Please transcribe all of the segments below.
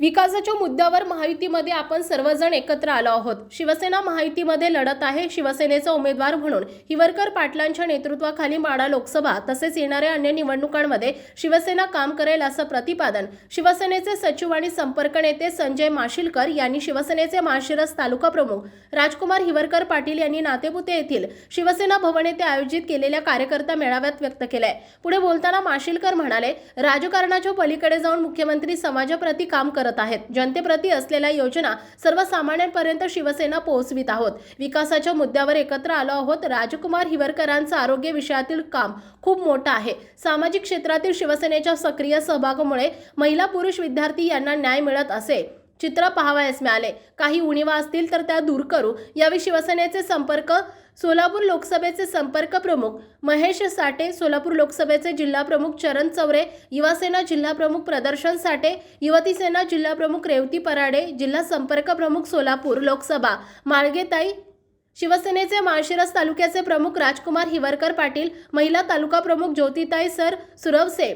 विकासाच्या मुद्द्यावर महायुतीमध्ये आपण सर्वजण एकत्र आलो आहोत. शिवसेना महायुतीमध्ये लढत आहे. शिवसेनेचा उमेदवार म्हणून हिवरकर पाटलांच्या नेतृत्वाखाली माडा लोकसभा तसेच येणाऱ्या अन्य निवडणुकांमध्ये शिवसेना काम करेल असं प्रतिपादन शिवसेनेचे सचिव आणि संपर्क नेते संजय माशिलकर यांनी शिवसेनेचे माळशिरस तालुका प्रमुख राजकुमार हिवरकर पाटील यांनी नातेपुते येथील शिवसेना भवन येथे आयोजित केलेल्या कार्यकर्ता मेळाव्यात व्यक्त केलंय. पुढे बोलताना माशिलकर म्हणाले राजकारणाच्या पलीकडे जाऊन मुख्यमंत्री समाजाप्रती काम करत आहेत. जनतेप्रती असलेल्या योजना सर्वसामान्यांपर्यंत शिवसेना पोहोचवित आहोत. विकासाच्या मुद्द्यावर एकत्र आलो आहोत. राजकुमार हिवरकरांचं आरोग्य विषयातील काम खूप मोठं आहे. सामाजिक क्षेत्रातील शिवसेनेच्या सक्रिय सहभागामुळे महिला पुरुष विद्यार्थी यांना न्याय मिळत असे. चित्र पाहावयास मिळाले. काही उणिवा असतील तर त्या दूर करू. यावेळी शिवसेनेचे संपर्क सोलापूर लोकसभेचे संपर्क प्रमुख महेश साठे सोलापूर लोकसभेचे जिल्हा प्रमुख चरण चौरे युवासेना जिल्हा प्रमुख प्रदर्शन साठे युवती सेना जिल्हा प्रमुख रेवती पराडे जिल्हा संपर्क प्रमुख सोलापूर लोकसभा माळगेताई शिवसेनेचे माळशिरस तालुक्याचे प्रमुख राजकुमार हिवरकर पाटील महिला तालुका प्रमुख ज्योतिताई सर सुरवसे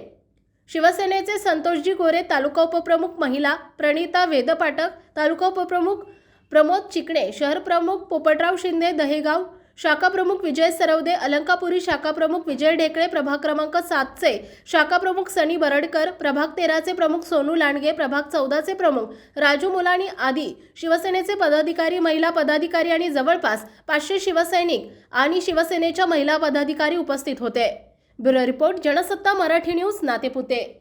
शिवसेनेचे संतोषजी गोरे तालुका उपप्रमुख महिला प्रणिता वेदपाठक तालुका उपप्रमुख प्रमोद चिकणे शहर प्रमुख पोपटराव शिंदे दहेगाव शाखा प्रमुख विजय सरवदे अलंकापुरी शाखा प्रमुख विजय ढेकळे प्रभाग क्रमांक सातचे शाखा प्रमुख सनी बरडकर प्रभाग तेराचे प्रमुख सोनू लांडगे प्रभाग चौदाचे प्रमुख राजू मुलानी आदी शिवसेनेचे पदाधिकारी महिला पदाधिकारी आणि जवळपास पाचशे शिवसैनिक आणि शिवसेनेच्या महिला पदाधिकारी उपस्थित होते. Bureau report Jansatta Marathi news Natepute.